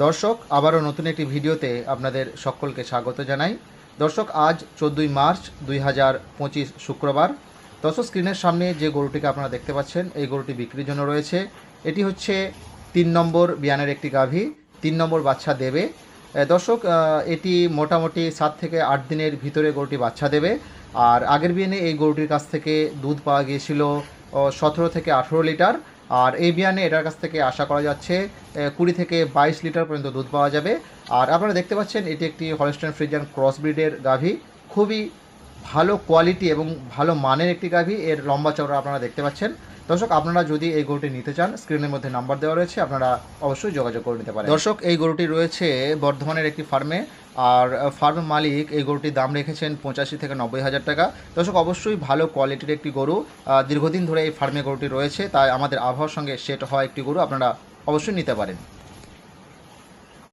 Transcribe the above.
দর্শক, আবারও নতুন একটি ভিডিওতে আপনাদের সকলকে স্বাগত জানাই। দর্শক, আজ চোদ্দোই মার্চ দুই হাজার পঁচিশ শুক্রবার। দর্শক, স্ক্রিনের সামনে যে গরুটিকে আপনারা দেখতে পাচ্ছেন, এই গরুটি বিক্রির জন্য রয়েছে। এটি হচ্ছে তিন নম্বর বিয়ানের একটি গাভী, তিন নম্বর বাচ্চা দেবে। দর্শক এটি মোটামুটি সাত থেকে আট দিনের ভিতরে গরুটি বাচ্চা দেবে। আর আগের বিয়ানে এই গরুটির কাছ থেকে দুধ পাওয়া গিয়েছিল সতেরো থেকে আঠেরো লিটার। আর এই বিয়ানে এটার কাছ থেকে আশা করা যাচ্ছে কুড়ি থেকে বাইশ লিটার পর্যন্ত দুধ পাওয়া যাবে। আর আপনারা দেখতে পাচ্ছেন, এটি একটি হলস্টেন ফ্রিজিয়ান ক্রস ব্রিডের গাভী। খুবই ভালো কোয়ালিটি এবং ভালো মানের একটি গাভী। এর লম্বা চওড়া আপনারা দেখতে পাচ্ছেন। দর্শক, আপনারা যদি এই গরুটি নিতে চান স্ক্রিনের মধ্যে নাম্বার দেওয়া রয়েছে, আপনারা অবশ্যই যোগাযোগ করে নিতে পারেন। দর্শক, এই গরুটি রয়েছে বর্ধমানের একটি ফার্মে আর ফার্ম মালিক এই গরুটির দাম রেখেছেন পঁচাশি থেকে নব্বই হাজার টাকা। দর্শক, অবশ্যই ভালো কোয়ালিটির একটি গরু। দীর্ঘদিন ধরে এই ফার্মে গরুটি রয়েছে, তাই আমাদের আবহাওয়ার সঙ্গে সেট হওয়া একটি গরু। আপনারা অবশ্যই নিতে পারেন।